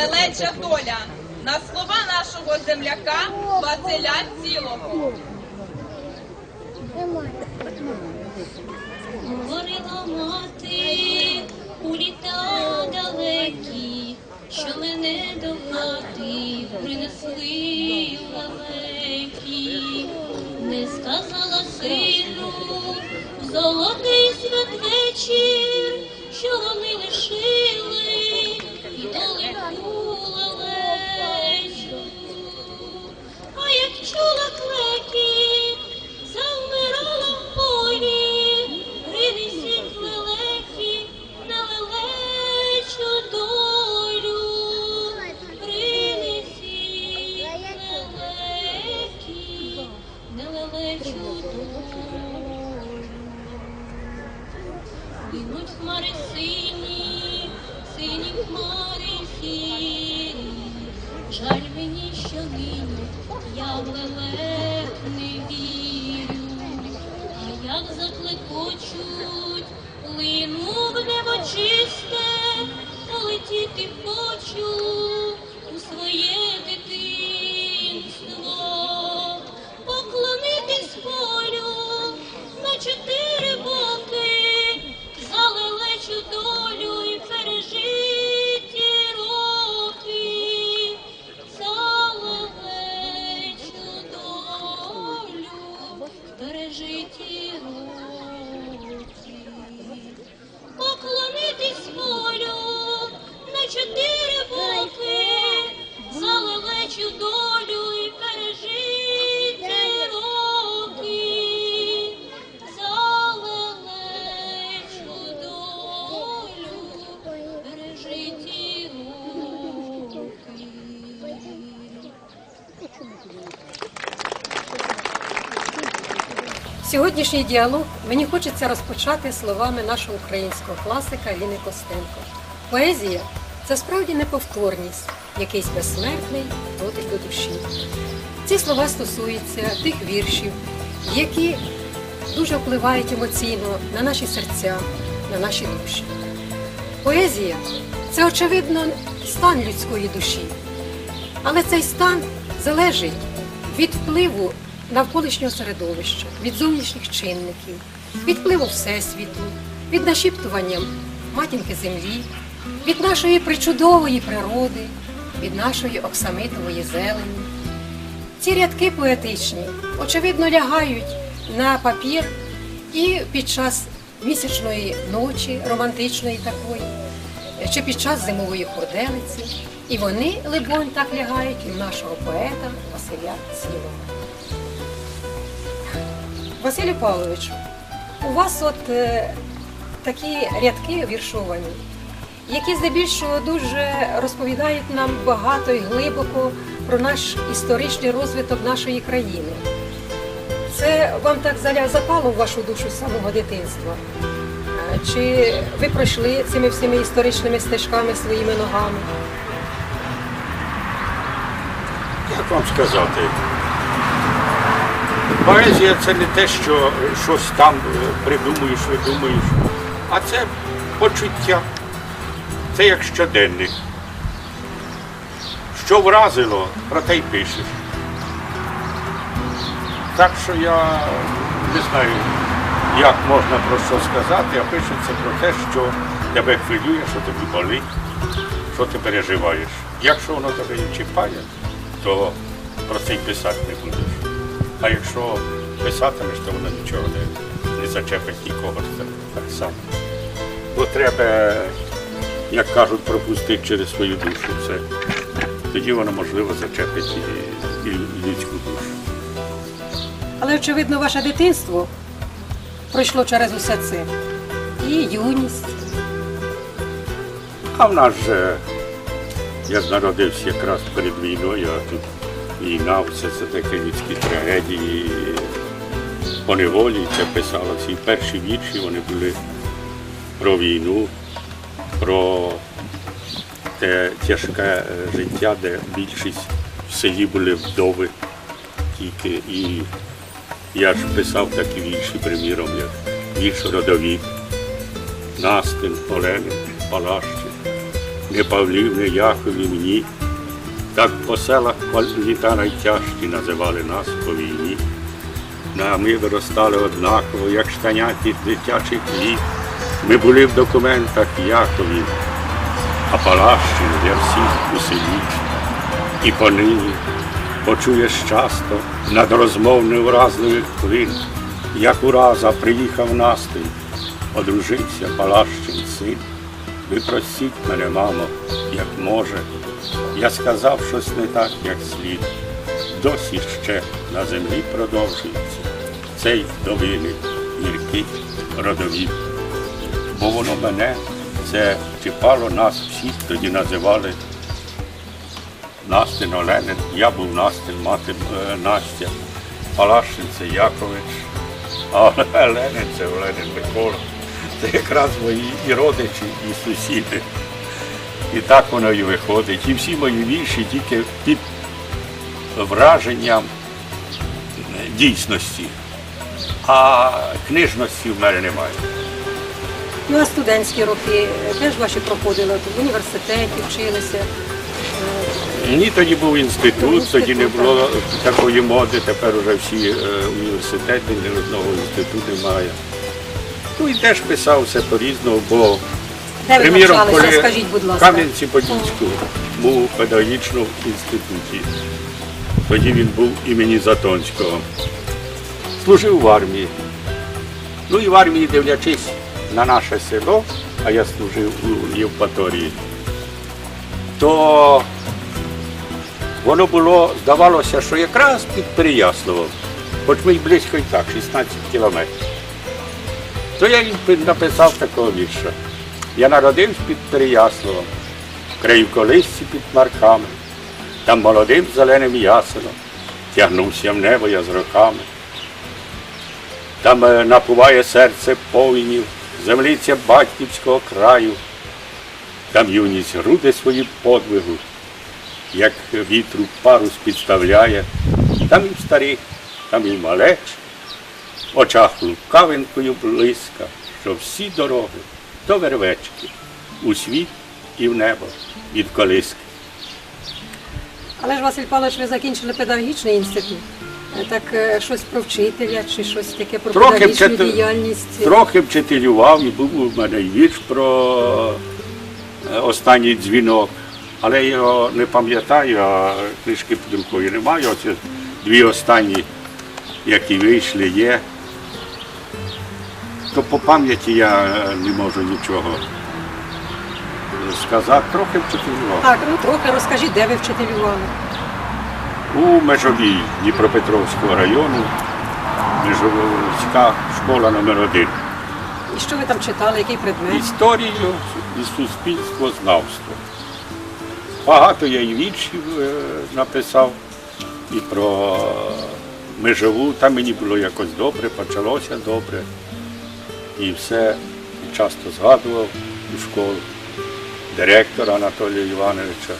лелеча доля на слова нашого земляка Василя Цілого. Говорила мати у літа далекі, що мене до хати принесли лелеки. Не сказала сину в золотий святвечір, що вони лишили і далеку лелечу. А як чула Сьогоднішній діалог мені хочеться розпочати словами нашого українського класика Ліни Костенко. Поезія це справді неповторність, якийсь безсмертний дотик до душі. Ці слова стосуються тих віршів, які дуже впливають емоційно на наші серця, на наші душі. Поезія це, очевидно, стан людської душі. Але цей стан залежить від впливу навколишнього середовища, від зовнішніх чинників, від впливу Всесвіту, від нашіптування матінки землі, від нашої причудової природи, від нашої оксамитової зелені. Ці рядки поетичні, очевидно, лягають на папір і під час місячної ночі, романтичної такої, чи під час зимової хорделиці. І вони, либонь, так лягають і в нашого поета Василя Сілова. Василю Павловичу, у вас от е, такі рядки віршовані, які здебільшого дуже розповідають нам багато і глибоко про наш історичний розвиток нашої країни. Це вам так запало в вашу душу з самого дитинства? Е, Чи ви пройшли цими всіми історичними стежками своїми ногами? Як вам сказати? Поезія це не те, що щось там е, придумуєш, видумуєш, а це почуття. Це як щоденник. Що вразило, про те й пишеш. Так що я не знаю, як можна про що сказати, а пишеться про те, що тебе хвилює, що тобі болить, що ти переживаєш. Якщо воно тебе і чіпає, то про це й писати не будеш. А якщо писатимеш, то воно нічого не, не зачепить нікого це так само. Бо треба, як кажуть, пропустити через свою душу все. Тоді воно можливо зачепить і, і людську душу. Але, очевидно, ваше дитинство пройшло через усе це. І юність. А в нас же, я ж народився якраз перед війною, а тут війна, все це таке людські трагедії. По неволі це писалося. І перші вірші вони були про війну, про те тяжке е, життя, де більшість в селі були вдови тільки. І я ж писав такі вірші, приміром, як вірш родовід, Настин, Олени, Палащі. не Павлів, не Яковів, ні. Так по селах літа найтяжкі називали нас по війні. Ну, А ми виростали однаково, як штаняті дитячий хліб. Ми були в документах Якові, а Палащин для всіх у селі. І понині почуєш часто над розмов невразливих хвилин, як ураза приїхав настрій, одружився Палащин син. Ви простіть мене, мамо, як може. Я сказав щось не так, як слід. Досі ще на землі продовжується цей довини гіркий родовід. Бо воно мене це чіпало нас всіх тоді називали Настин Оленин, я був Настин, мати е, Настя, Палашин це Якович, а Оленин це Оленин Микола. Це якраз мої і родичі, і сусіди. І так воно і виходить. І всі мої вірші тільки під враженням дійсності. А книжності в мене немає. Ну а студентські роки теж ваші проходили в університеті, вчилися. Ні, тоді був інститут, Інститут, тоді не було такої моди, тепер вже всі е, університети, ні одного інституту немає. Ну і теж писав все по-різному, бо Де ви приміром, навчалися, коли скажіть, будь в ласка. Кам'янці-Подільську був у педагогічному інституті. Тоді він був імені Затонського. Служив в армії. Ну і в армії, дивлячись на наше село, а я служив у Євпаторії, то воно було, здавалося, що якраз під Переяславом, хоч ми й близько і так, 16 кілометрів. То я їм написав такого вірша. Я народився під Переяславом, в краї колисці під марками, там молодим зеленим ясеном тягнувся в небо я з роками. Там е, напуває серце повінів, землиця батьківського краю, там юність груди свої подвигу, як вітру парус підставляє, там і в старих, там і в малеч, в очах лукавинкою близька, що всі дороги до вервечки, у світ і в небо від колиски. Але ж Василь Павлович, ви закінчили педагогічний інститут. Е, Так е, щось про вчителя чи щось таке про Трохи педагогічну вчити- діяльність. Трохи вчителював, і був у мене вірш про е, останній дзвінок, але його не пам'ятаю, а книжки під рукою немає. Оце дві останні, які вийшли, є. То по пам'яті я е, не можу нічого сказати. Трохи вчителював. Так, ну трохи розкажіть, де ви вчителювали. У Межовій Дніпропетровського району, Межовська школа номер один. І що ви там читали, який предмет? Історію і суспільствознавство. Багато я і віршів е, написав і про межову. Там мені було якось добре, почалося добре. І все часто згадував у школу директора Анатолія Івановича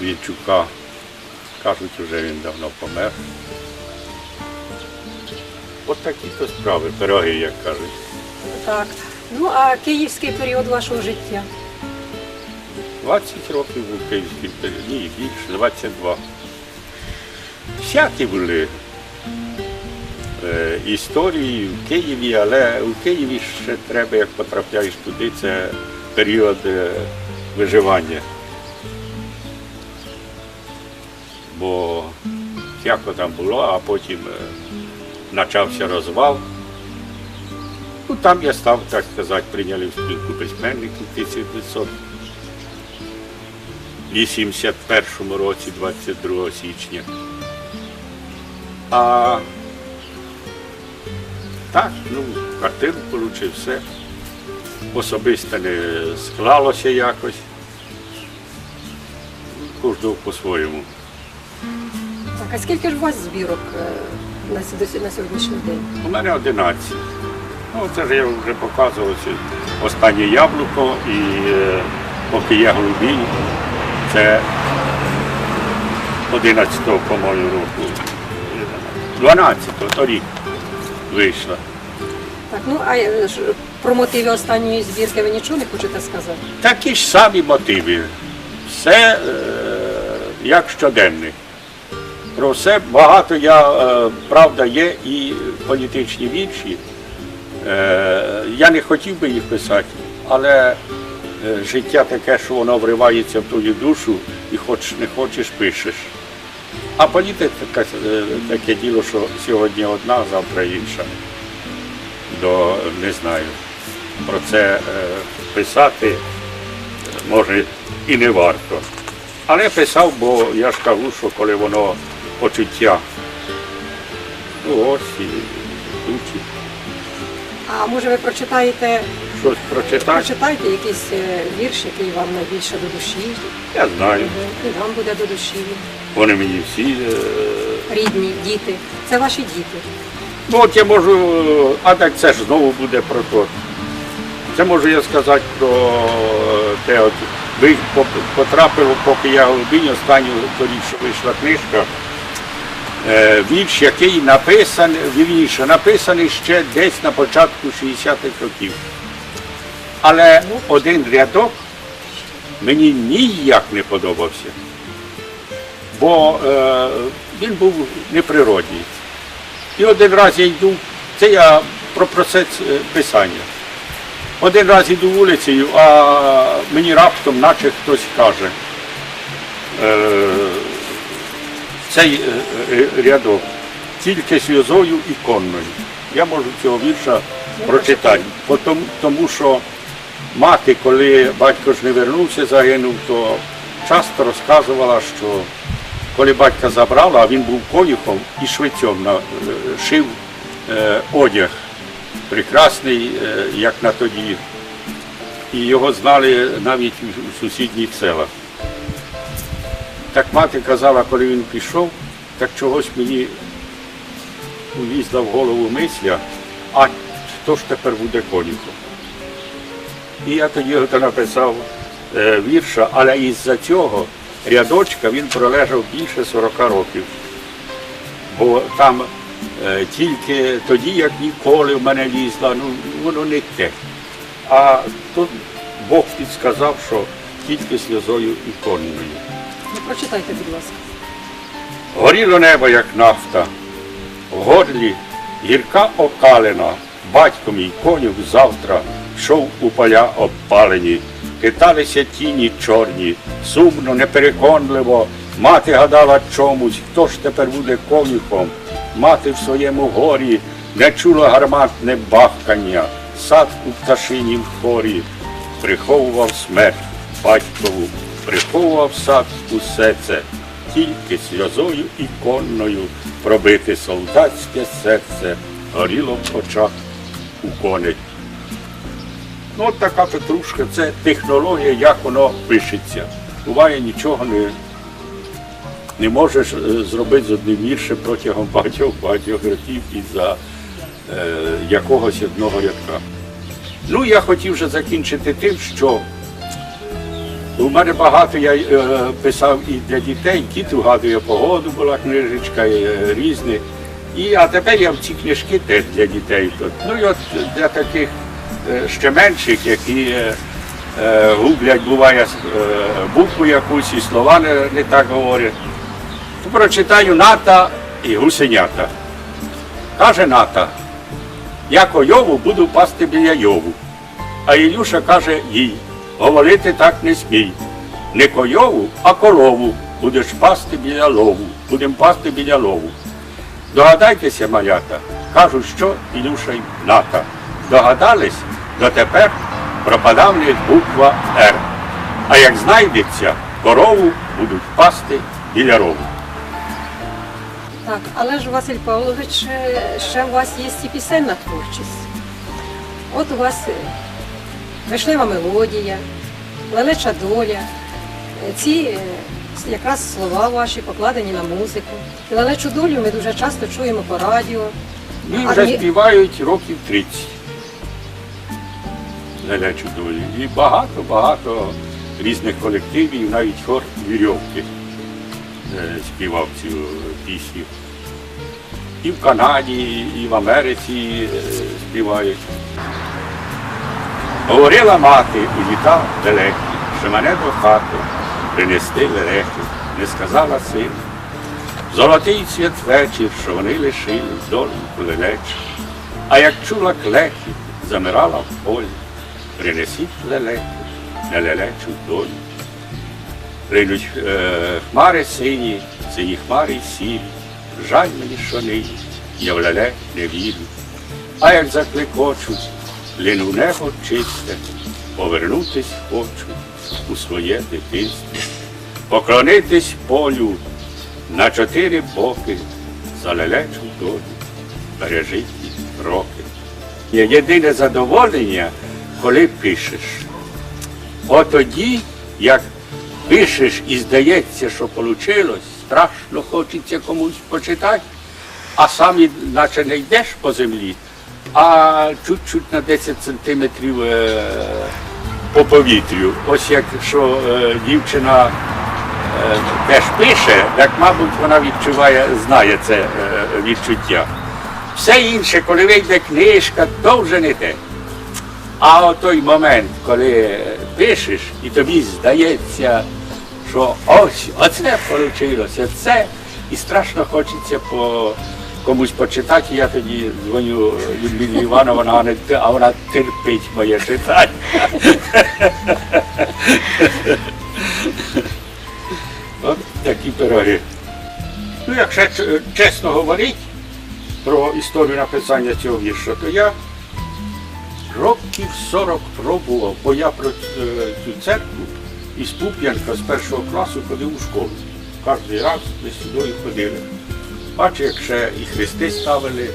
Вінчука. Кажуть, вже він давно помер. От такі то справи, пироги, як кажуть. Так. Ну а київський період вашого життя. 20 років був київський період, ні, більше, 22. Всякі були історії в Києві, але у Києві ще треба, як потрапляєш туди, це період е, виживання. Бо всяко там було, а потім е, почався розвал. Ну, там я став, так сказати, прийняли в спілку письменників 1900 81 році, 22 січня. А так, ну, квартиру отримав, все. Особисто не склалося якось. Кожного по-своєму. Так, а скільки ж у вас збірок е, на, сьогоднішній день? У мене 11. Ну, це ж я вже показував останнє яблуко і е, поки є голубінь, це 11-го, по-моєму, року. 12-го, торік вийшла. Так, ну а е, про мотиви останньої збірки ви нічого не хочете сказати? Такі ж самі мотиви. Все е, як щоденник. Про все багато я, е, правда, є і політичні вірші. Е, я не хотів би їх писати, але е, життя таке, що воно вривається в твою душу і хоч не хочеш, пишеш. А політика таке, е, діло, що сьогодні одна, завтра інша. До, не знаю. Про це е, писати е, може і не варто. Але писав, бо я ж кажу, що коли воно почуття. Ну ось і душі. А може ви прочитаєте, Щось прочитати, прочитаєте якийсь вірш, який вам найбільше до душі? я знаю. І вам буде до душі. Вони мені всі. е, Рідні, діти. Це ваші діти. Ну от я можу, а так це ж знову буде про то. Це можу я сказати про е, те, от ви потрапило, поки я голубінь, останню тоді, вийшла книжка. е, Вірш, який написаний, вірніше, написаний ще десь на початку 60-х років. Але один рядок мені ніяк не подобався, бо е, він був неприродній. І один раз я йду, це я про процес е, писання. Один раз йду вулицею, а мені раптом, наче хтось каже, е, цей е, е, рядок тільки сльозою і конною. Я можу цього вірша прочитати, тому, тому що мати, коли батько ж не вернувся, загинув, то часто розказувала, що коли батька забрала, а він був конюхом і швецьом е, шив е, одяг прекрасний, е, як на тоді. І його знали навіть у сусідніх селах. Так мати казала, коли він пішов, так чогось мені увізла в голову мисля, а хто ж тепер буде конюхом? І я тоді написав вірша, але із-за цього рядочка він пролежав більше 40 років. Бо там е, тільки тоді, як ніколи в мене лізла, ну воно не те. А тут Бог підсказав, що тільки сльозою і конною. Ну, прочитайте, будь ласка. Горіло небо, як нафта, в горлі гірка окалина, батько мій конюх завтра йшов у поля обпалені, хиталися тіні чорні, сумно, непереконливо, мати гадала чомусь, хто ж тепер буде конюхом. Мати в своєму горі не чула гарматне бахкання, сад у пташині в хорі, приховував смерть батькову, приховував сад усе це. Тільки сльозою і конною пробити солдатське серце. Горіло в очах у коней. Ну, от така петрушка, це технологія, як воно пишеться. Буває, нічого не, не можеш е, зробити з одним віршем протягом багатьох багатьох років із-за е, якогось одного рядка. Ну, я хотів вже закінчити тим, що у мене багато я е, писав і для дітей, кіт угадує погоду, була книжечка е, різні. І, а тепер я в ці книжки теж для дітей. Тут. Ну і от для таких ще менших, які е, е, гублять, буває е, букву якусь і слова не, не так говорять. То прочитаю ната і гусенята. Каже ната, я койову буду пасти біля йову. А Ілюша каже їй, говорити так не смій. Не койову, а корову будеш пасти біля лову. Будемо пасти біля лову. Догадайтеся, малята, кажуть, що Ілюша й ната. Догадались, дотепер пропада в буква Р. А як знайдеться, корову будуть пасти біля рову. Так, але ж Василь Павлович, е, ще у вас є і пісенна творчість. От у вас е, вишлива мелодія, лелеча доля. Е, Ці якраз слова ваші покладені на музику. І лелечу долю ми дуже часто чуємо по радіо. Ми вже співають років 30. Лелечу долі. І багато-багато різних колективів, навіть хор вірьовки е, співав цю пісню. І в Канаді, і в Америці е, співають. Говорила мати у літа далекі, що мене до хати принести лелеки, не сказала сину. Золотий цвіт вечір, що вони лишили доньку лелечу. А як чула клекіт, замирала в полі, принесіть лелеки, на лелечу долю. Ринуть е, хмари сині, сині хмари й сірі, жаль мені, що нині, я в лелек не вірю. А як закликочуть, лину небо чисте, повернутись хочу у своє дитинство, поклонитись полю на чотири боки за лелечу долю, пережиті роки. Є єдине задоволення, коли пишеш. От тоді, як пишеш і здається, що вийшло, страшно хочеться комусь почитати, а сам наче не йдеш по землі, а чуть-чуть на 10 сантиметрів е, по повітрю. Ось якщо е, дівчина е, теж пише, так, мабуть, вона відчуває, знає це відчуття. Все інше, коли вийде книжка, то вже не те. А от той момент, коли пишеш, і тобі здається, що ось, оце вийшло, це, і страшно хочеться по комусь почитати, я тоді дзвоню Людмилі Івановна, вона говорить, а вона терпить моє читання. От такі пироги. Ну, якщо чесно говорити про історію написання цього вірша, то я років 40 пробував, бо я про е, цю церкву із Пуп'янка з першого класу ходив у школу. Кожен раз ми сюди ходили. Бачу, як ще і хрести ставили,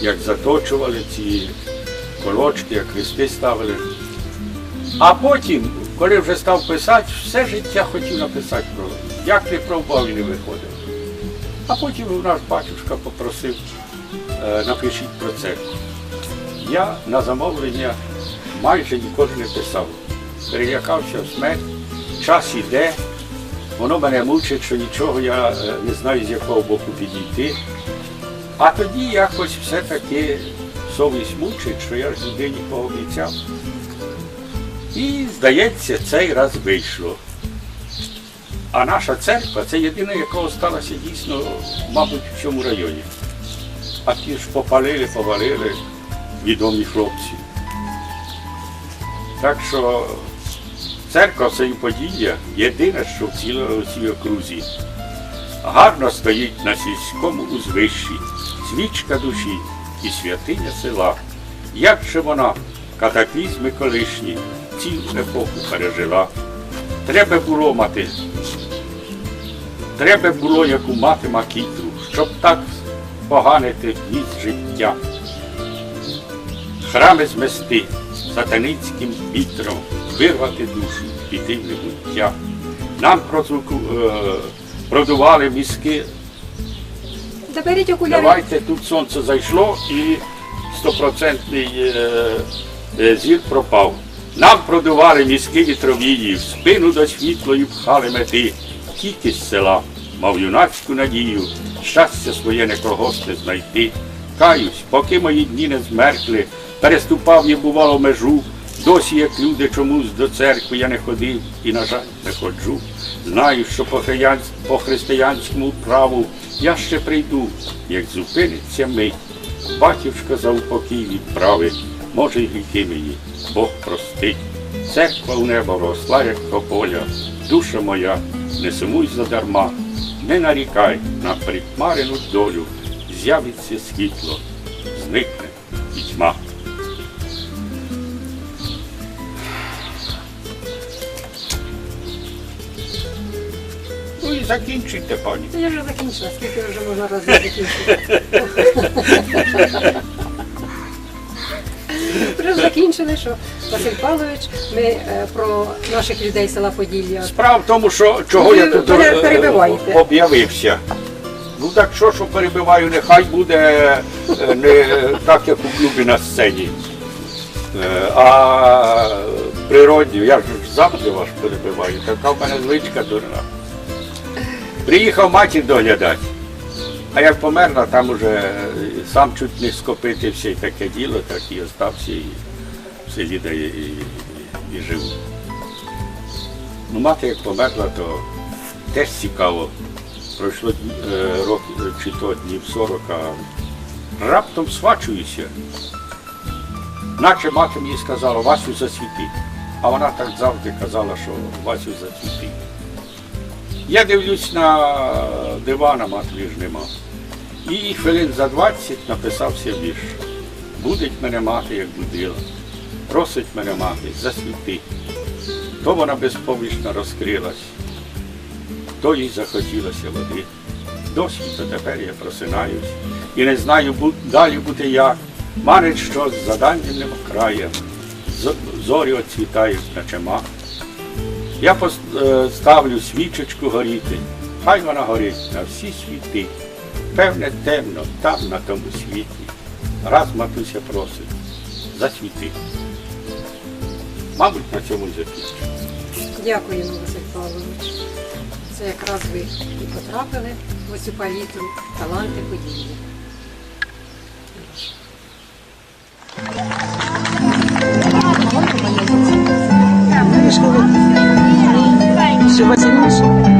як заточували ці колочки, як хрести ставили. А потім, коли вже став писати, все життя хотів написати про як не пробував і не виходив. А потім наш батюшка попросив, е, напишіть про церкву. Я на замовлення майже ніколи не писав. Перелякався в смерть, час іде, воно мене мучить, що нічого я е, не знаю, з якого боку підійти. А тоді якось все-таки совість мучить, що я ж людині пообіцяв. І, здається, цей раз вийшло. А наша церква це єдина, яка сталася дійсно, мабуть, в цьому районі. А ті ж попалили, повалили відомі хлопці. Так що церква це і подія єдине, що в цій окрузі. Гарно стоїть на сільському узвищі, свічка душі і святиня села. Як же вона, катаклізми колишні, цілу епоху пережила. Треба було мати. Треба було яку мати макітру, щоб так поганити місць життя. Храми змести сатаницьким вітром, вирвати душу, піти в небуття. Нам прозвуку, е, продували мізки. Заберіть окуляри. Давайте тут сонце зайшло і стопроцентний е, е, зір пропав. Нам продували мізки вітровії, в спину до світлої пхали мети, тільки з села, мав юнацьку надію, щастя своє не когось не знайти. Каюсь, поки мої дні не змеркли, переступав я бувало межу, досі як люди чомусь до церкви я не ходив і, на жаль, не ходжу. Знаю, що по християн- по християнському праву я ще прийду, як зупиниться мить. Батюшка за упокій відправить, може й гріхи мені, Бог простить. Церква у небо росла, як тополя, душа моя, не сумуй задарма, не нарікай на прикмарену долю, з'явиться світло, зникне пітьма. Закінчуйте, пані. Я вже закінчила, скільки вже можна разів закінчити. Вже закінчили, що Василь Павлович, ми е, про наших людей села Поділля. Справа в тому, що чого я тут е, об'явився. Ну так що, що перебиваю, нехай буде е, не так, як у клубі на сцені. А природньо, я ж завжди вас перебиваю, така в мене звичка дурна. Приїхав матір доглядати. А як померла, там уже е, сам чуть не скопитився і таке діло, так і остався. І в селі, де і, і, і живу. Ну, мати як померла, то теж цікаво. Пройшло е, років чи то днів 40, а раптом свачуюся. Наче мати мені сказала, Васю засвіти. А вона так завжди казала, що Васю засвіти. Я дивлюсь на диван, а матері ж нема. І хвилин за 20 написався вірш. Будить мене мати, як будила, просить мене мати, засвіти. То вона безпомічно розкрилась, то їй захотілося води. Досі то тепер я просинаюсь і не знаю далі бути як. Марить щось за дальнім краєм, зорі оцвітають наче мак. Я пос- е, ставлю свічечку горіти, хай вона горить на всі світи. Певне темно там, на тому світі. Раз матуся просить, засвіти. Мабуть, на цьому закінчу. Дякуємо, Василь Павлович. Це якраз ви і потрапили в оцю палітру таланти події. você vai ser isso.